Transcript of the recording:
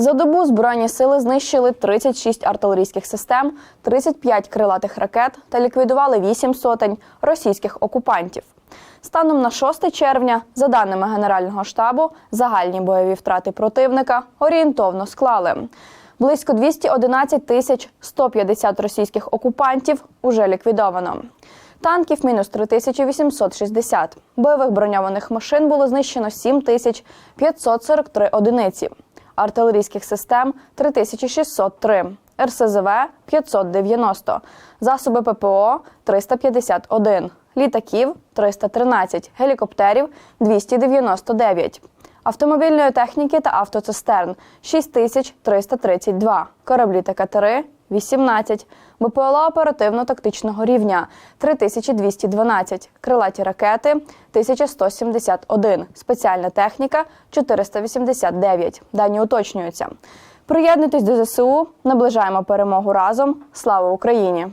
За добу збройні сили знищили 36 артилерійських систем, 35 крилатих ракет та ліквідували 8 сотень російських окупантів. Станом на 6 червня, за даними Генерального штабу, загальні бойові втрати противника орієнтовно склали. Близько 211 тисяч 150 російських окупантів уже ліквідовано. Танків мінус 3860. Бойових броньованих машин було знищено 7543 одиниці. Артилерійських систем 3603. РСЗВ 590. Засоби ППО 351. Літаків 313. Гелікоптерів 299. Автомобільної техніки та автоцистерн 6332. Кораблі та катери 18. БПЛА оперативно-тактичного рівня 3212. Крилаті ракети 1171. Спеціальна техніка 489. Дані уточнюються. Приєднуйтесь до ЗСУ, наближаємо перемогу разом. Слава Україні!